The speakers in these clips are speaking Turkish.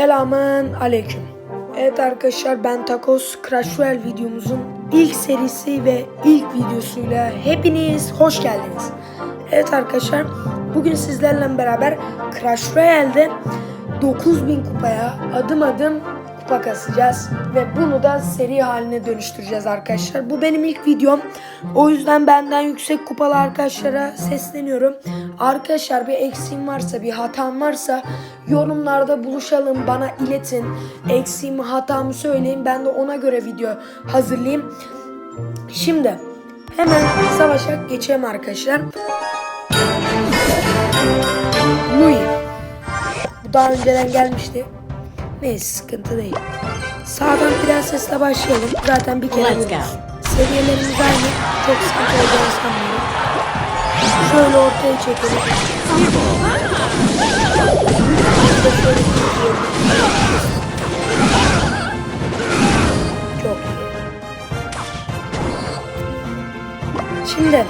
Selamın aleyküm. Evet arkadaşlar ben Takos Crash Royale videomuzun ilk serisi ve ilk videosuyla hepiniz hoş geldiniz. Evet arkadaşlar bugün sizlerle beraber Crash Royale'de 9000 kupaya adım adım kupa kasacağız ve bunu da seri haline dönüştüreceğiz arkadaşlar. Bu benim ilk videom. O yüzden benden yüksek kupalı arkadaşlara sesleniyorum. Arkadaşlar bir eksiğim varsa, bir hatam varsa yorumlarda buluşalım, bana iletin. Eksiğimi, hatamı söyleyin. Ben de ona göre video hazırlayayım. Şimdi hemen savaşa geçelim arkadaşlar. Louis. Bu daha önceden gelmişti. Neyse sıkıntı değil. Sağdan prensesle başlayalım. Zaten bir kere vururuz. Seviyelerimiz aynı. Çok sıkıntı olacağını sanmıyorum. Şöyle ortaya çekelim. Çok iyi. Şimdi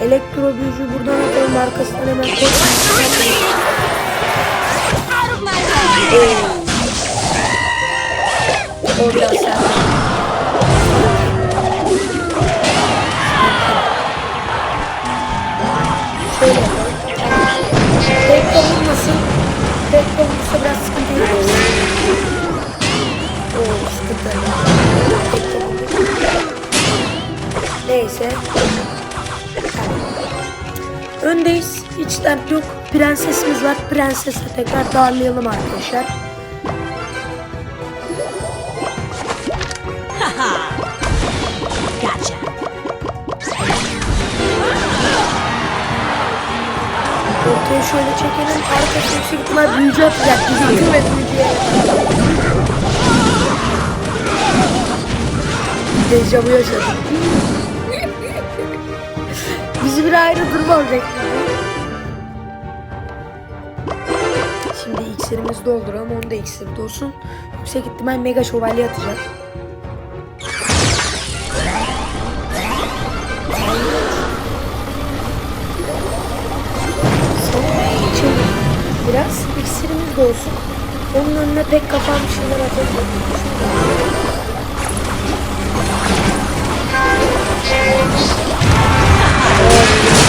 elektro büyücü buradan atalım arkasından hemen koş. Obrigado. Var. Prensesle tekrar darlayalım arkadaşlar. Gotcha. Ortaya şöyle çekelim. Arkası yüksek ihtimal büyücü atacak. Bizi bütün ve büyücüye. Dejavu yaşadım. Bizi bir ayrı durum alacak. İksirimizi dolduralım. Onu da iksir dolsun. Yüksek ihtimal mega şövalye atacak. Biraz iksirimiz de olsun. Onun önüne pek kafam bir şeyler atabilirim. Böyle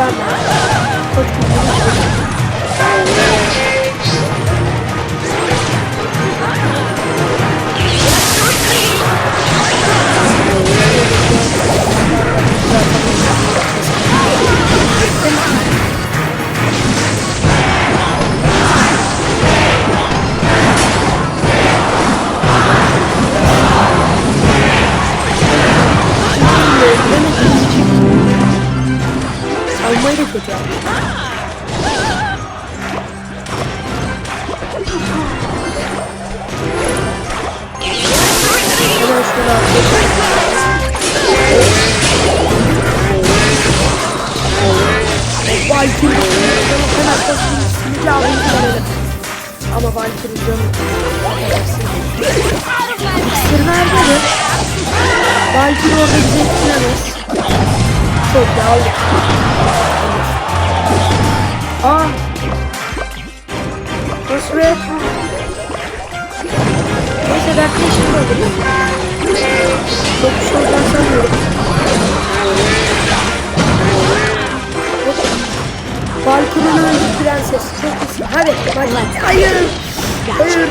Tamam. Ama Valkyrie nerede mi? Valkyrie orada bize etkilemez. Çok iyi aldık. Aa. Nasıl be? Neyse dertli işim olur. Çok bir şey olacağını sanmıyorum. Balkonun öldü prenses. Çok iyisin. Hadi. Hadi. Hayır. Hayır.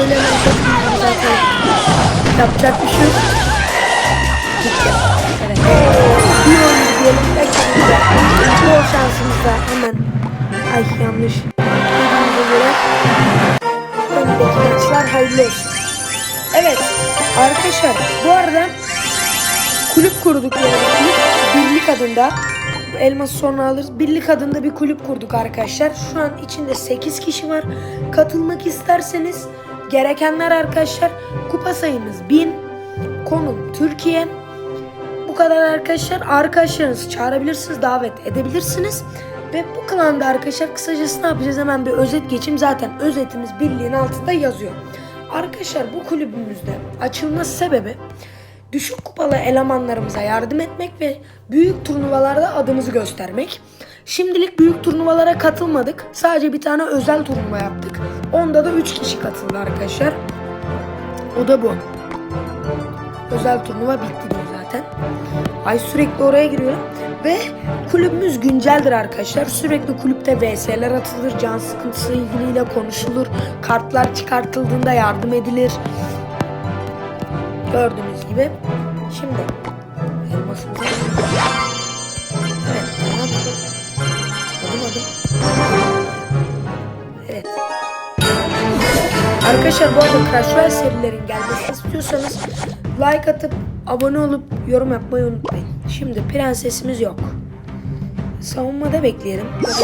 Öyle hemen çok iyiyim zaten. Yapacak bir şey yok. Evet. Bir oyun diyelim. Bol şansımızla hemen. Ay yanlış. Dediğimize göre. Öndeki maçlar hayırlı olsun. Evet. Arkadaşlar bu arada kulüp kurduk yani. Kulüp birlik adında. Elması sonra alırız. Birlik adında bir kulüp kurduk arkadaşlar. Şu an içinde 8 kişi var. Katılmak isterseniz gerekenler arkadaşlar kupa sayımız 1000. Konum Türkiye. Bu kadar arkadaşlar. Arkadaşlarınızı çağırabilirsiniz, davet edebilirsiniz. Ve bu klanda arkadaşlar kısacası ne yapacağız? Hemen bir özet geçeyim. Zaten özetimiz birliğin altında yazıyor. Arkadaşlar bu kulübümüzde açılma sebebi düşük kupalı elemanlarımıza yardım etmek ve büyük turnuvalarda adımızı göstermek. Şimdilik büyük turnuvalara katılmadık. Sadece bir tane özel turnuva yaptık. Onda da 3 kişi katıldı arkadaşlar. O da bu. Özel turnuva bitti diyor zaten. Ay sürekli oraya giriyorum. Ve kulübümüz günceldir arkadaşlar. Sürekli kulüpte VS'ler atılır. Can sıkıntısı ilgiliyle konuşulur. Kartlar çıkartıldığında yardım edilir. Gördüğünüz gibi. Şimdi elmasımıza Evet tamam. Adım adım. Evet. Arkadaşlar bu arada Crash Royale serilerin gelmesini istiyorsanız like atıp abone olup yorum yapmayı unutmayın. Şimdi prensesimiz yok. Savunmada bekleyelim. Hadi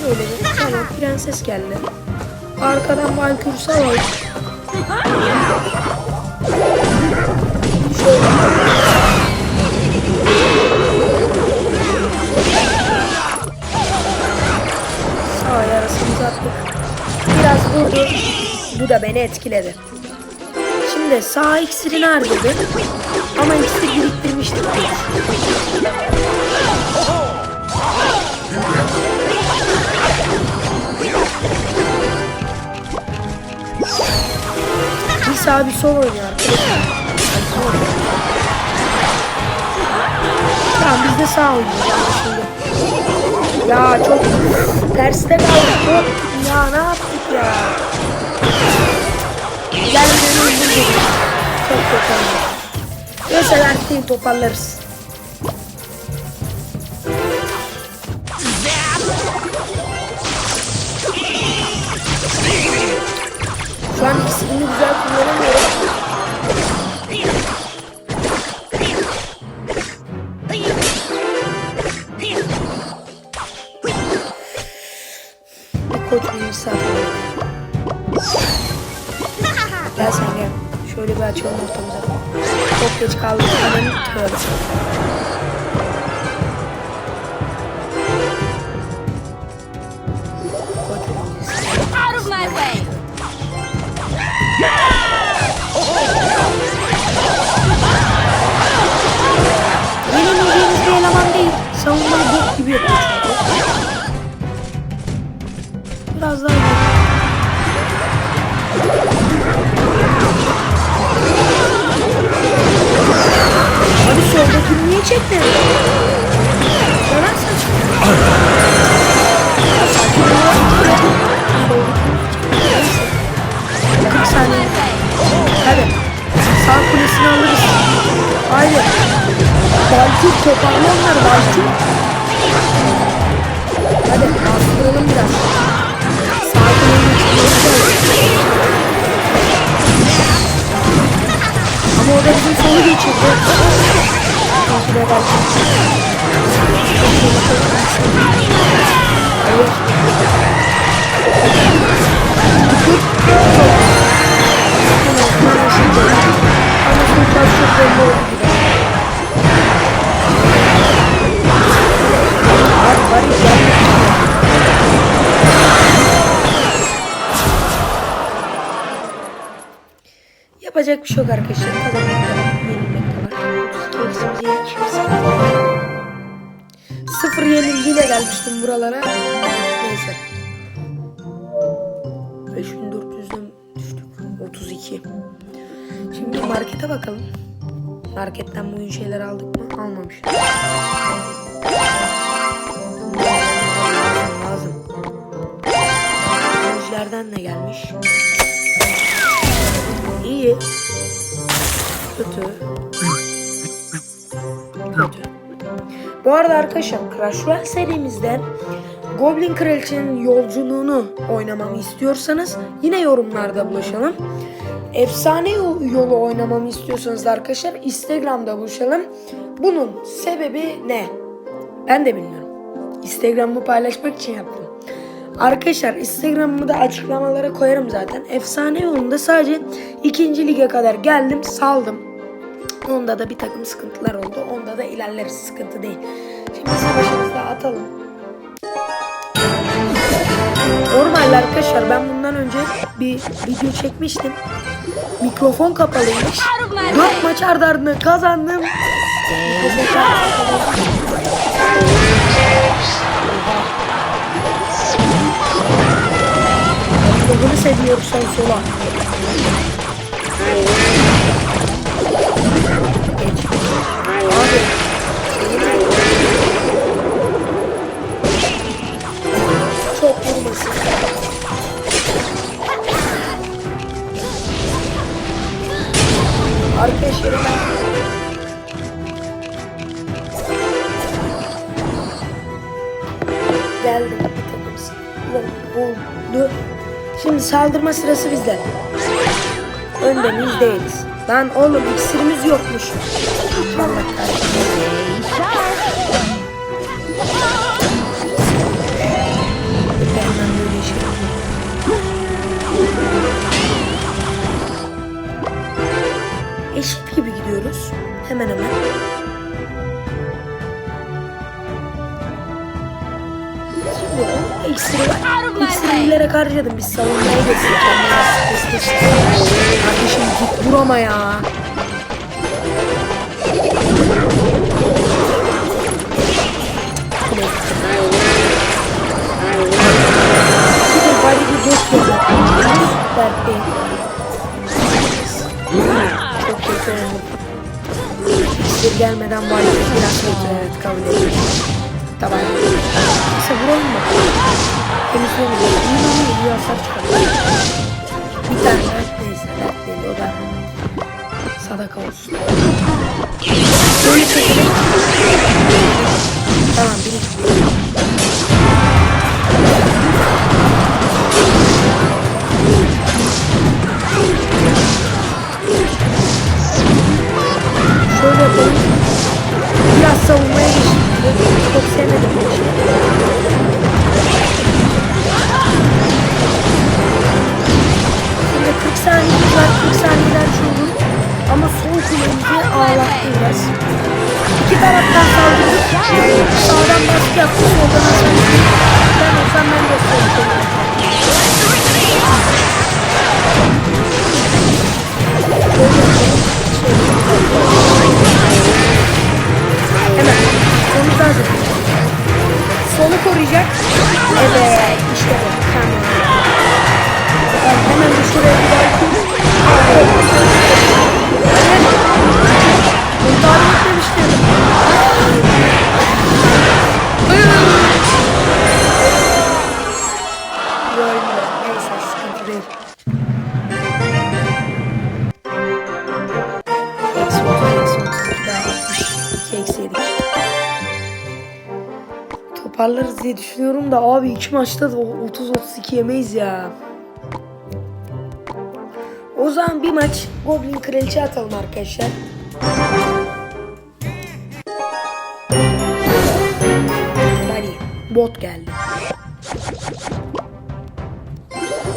Şöyle bir tamam prenses geldi. Arkadan Valkür'ü alalım. Bu da beni etkiledi. Şimdi sağ iksirini harcadı. Ama iksir biriktirmiştik. Bir sağ bir sol oynuyor arkadaşlar. Tamam biz de sağ oynuyoruz anlaşıldı. Ya çok terste kaldık. Ya ne yaptık ya? Gel benim gibi. Çok kötü oldu. Neyse lastiği toparlarız. Şu an ikisini güzel kullanamıyorum. Biraz daha. Abi soldakini niye çekmedin? Yalan saçma. Ya sakin ol. Soldakini niye çekmedin? 40 saniye. Hadi. Sağ kulesini alırız. Haydi. Balcı toparla onları Balcı. Hadi biraz. Sağ kulenin içine Ama o da bizim solu geçirdi. Çünkü de Balcı. Hayır. Tut. Çok. Tamam. Ben Yapacak bir şey yok arkadaşlar. Kazanmak da var. Yenilmek de var. 32 eksimizi yedik. Sıfır gelmiştim buralara. Neyse. 5400'den düştük. 32. Şimdi markete bakalım. Marketten bugün şeyler aldık mı? Almamışız. Lazım. Oyunculardan ne gelmiş? İyi. Kötü. Kötü. Bu arada arkadaşlar Crash Royale serimizden Goblin Kraliçenin yolculuğunu oynamamı istiyorsanız yine yorumlarda buluşalım. Efsane yol- yolu oynamamı istiyorsanız da arkadaşlar Instagram'da buluşalım. Bunun sebebi ne? Ben de bilmiyorum. Instagram'ı paylaşmak için yaptım. Arkadaşlar Instagram'ımı da açıklamalara koyarım zaten. Efsane yolunda sadece ikinci lige kadar geldim saldım. Onda da bir takım sıkıntılar oldu. Onda da ilerleriz sıkıntı değil. Şimdi savaşımızı da atalım. Normalde arkadaşlar ben bundan önce bir video çekmiştim. Mikrofon kapalıymış. 4 maç ardı ardına kazandım. Mikrofon. Mikrofonu seviyorum sen sola. Saldırma sırası bizde. Önde miyiz değiliz. Lan oğlum iksirimiz yokmuş. Allah. Eşit gibi gidiyoruz. Hemen hemen. İksiri bilerek harcadım. Biz savunmaya geçsin. Kardeşim git vurama ya. Bir değil. Çok kötü oldu. İksir gelmeden var ya biraz kötü evet kabul ediyorum. Tamam. Neyse vuralım mı? Temizleyelim. İyi mi iyi iyi hasar çıkardı. Bir tane neyse değil o da sadaka olsun. Sağdan baskı Toparlarız diye düşünüyorum da abi iki maçta da 30-32 yemeyiz ya. O zaman bir maç Goblin Kraliçe atalım arkadaşlar. Hadi bot geldi.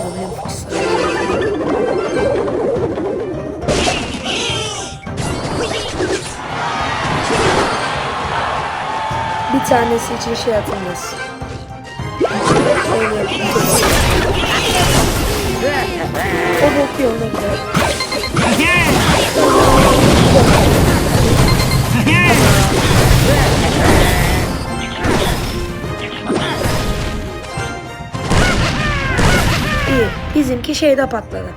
Goblin fırsatı. Bir tanesi için şey yapayım. O bok yoluna gider. İyi. Bizimki şeyde patladı.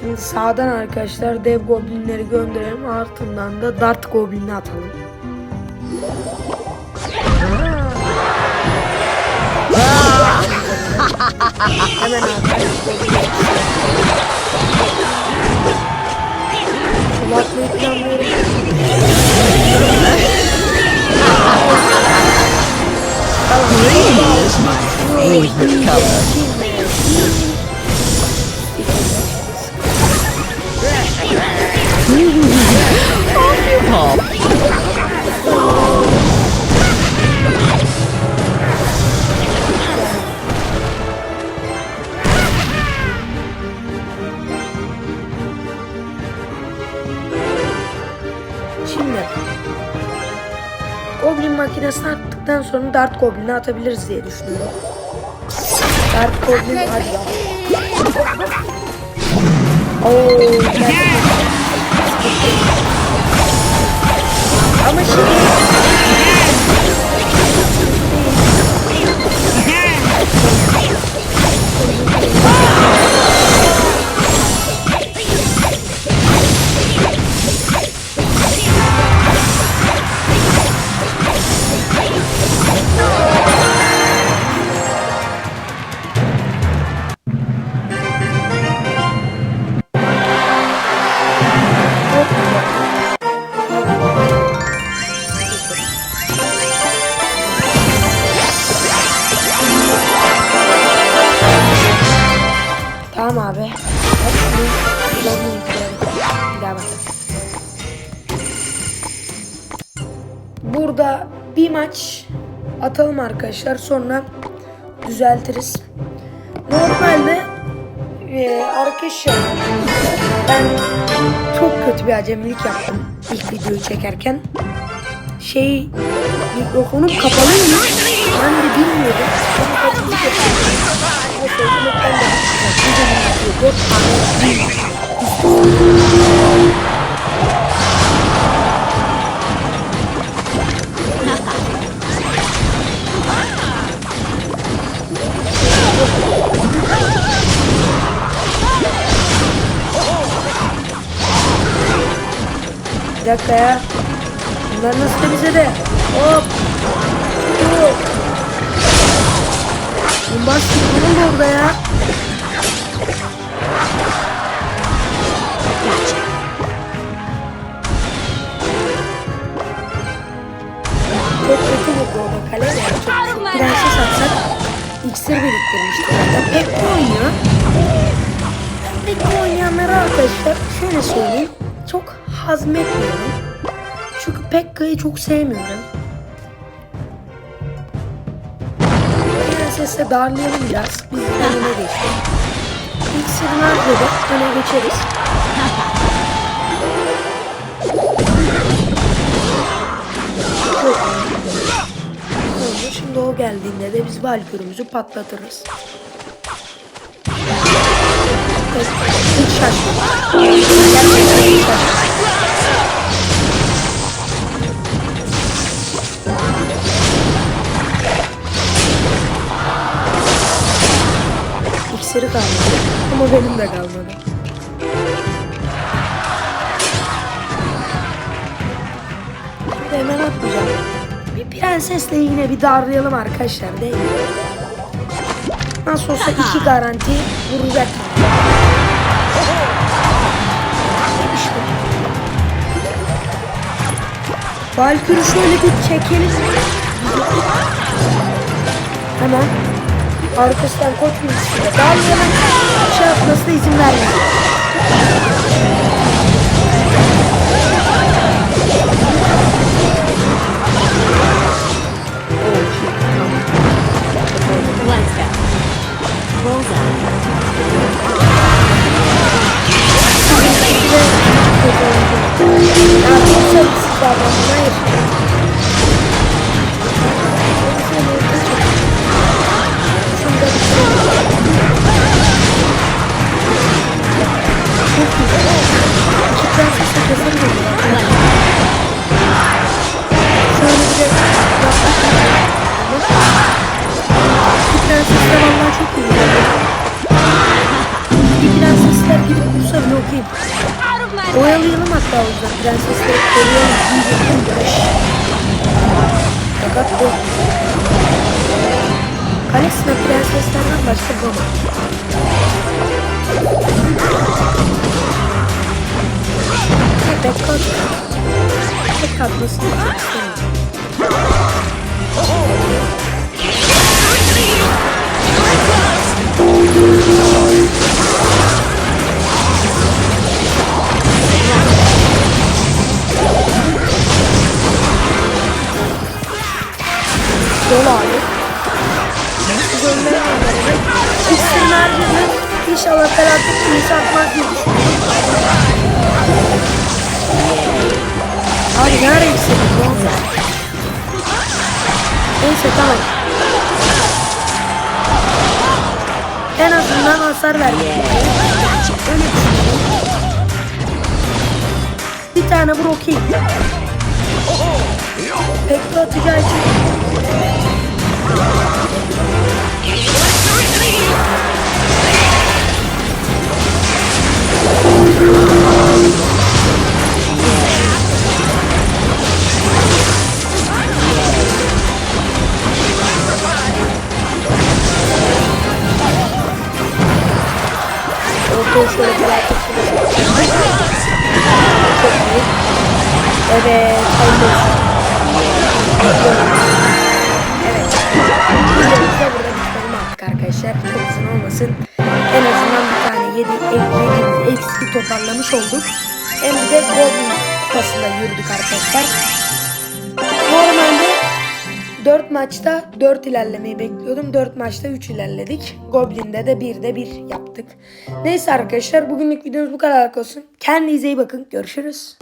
Şimdi sağdan arkadaşlar dev goblinleri gönderelim. Ardından da dart goblini atalım. I don't know. Green is my favorite color. Makinesini attıktan sonra Dart Goblin'i atabiliriz diye düşünüyorum. Dart Goblin hadi ya. Oo, Tamam abi. Kullanmayı Bir. Burada bir maç atalım arkadaşlar. Sonra düzeltiriz. Normalde e, arkadaşlar ben çok kötü bir acemilik yaptım ilk videoyu çekerken. Şey mikrofonum kapalıymış. Ben de bilmiyordum. Kapıyı kapattım. Ama söylemekten de bıkmayacağım. Bir de video dört tane değil. Bir dakika ya. Bunlar nasıl temizledi? Hop. Hop. Bombastik ne oldu orada ya? Çok kötü vurdu orada kale ya. Çok prenses atsak iksir biriktirmişti oynuyor. Oynayanlara arkadaşlar şöyle söyleyeyim. Çok hazmetmiyorum. Çünkü Pekka'yı çok sevmiyorum. Prenses'e darlayalım biraz. Biz önüne geçtik. İlk sırlarla da öne geçeriz. Şimdi o geldiğinde de biz Valkürümüzü patlatırız. Hiç. Gerçekten hiç şaşmadım. İksiri kalmadı. Ama benim de kalmadı. Hemen atmayacağım. Bir prensesle yine bir darlayalım arkadaşlar değil mi? Nasıl olsa iki garanti vuracak. İşte. Valkür'ü şöyle bir çekelim. Hemen arkasından koç bilgisiyle darlayalım. Şey yapmasına izin vermeyin. O yüzden prensesleri koruyalım. Diyecektim güneş. Fakat bu. Kalesine prenseslerden başka bulamam. Ha, Bekka atıyor. Bekka atmasını çok istemiyorum. Dolu abi. Önlere gönderelim. İkisini harcadım. İnşallah felaket kimse atmaz diye düşünüyorum. Abi ne ara yükseldin? Ne oldu? Neyse tamam. En azından hasar verdik. Öyle düşünüyorum. Bir tane Brocky. Pekka atacağı için. Ortaya şöyle bir artık Çok iyi. Evet. Hayırlı olsun. Evet. Videomuz da burada bitirelim artık arkadaşlar. Çok uzun olmasın. En azından bir tane 7 ek, eksi toparlamış olduk. Hem de Goblin kupasında yürüdük arkadaşlar. Normalde 4 maçta 4 ilerlemeyi bekliyordum. 4 maçta 3 ilerledik. Goblin'de de 1'de 1 yaptık. Neyse arkadaşlar bugünlük videomuz bu kadar olsun. Kendinize iyi bakın. Görüşürüz.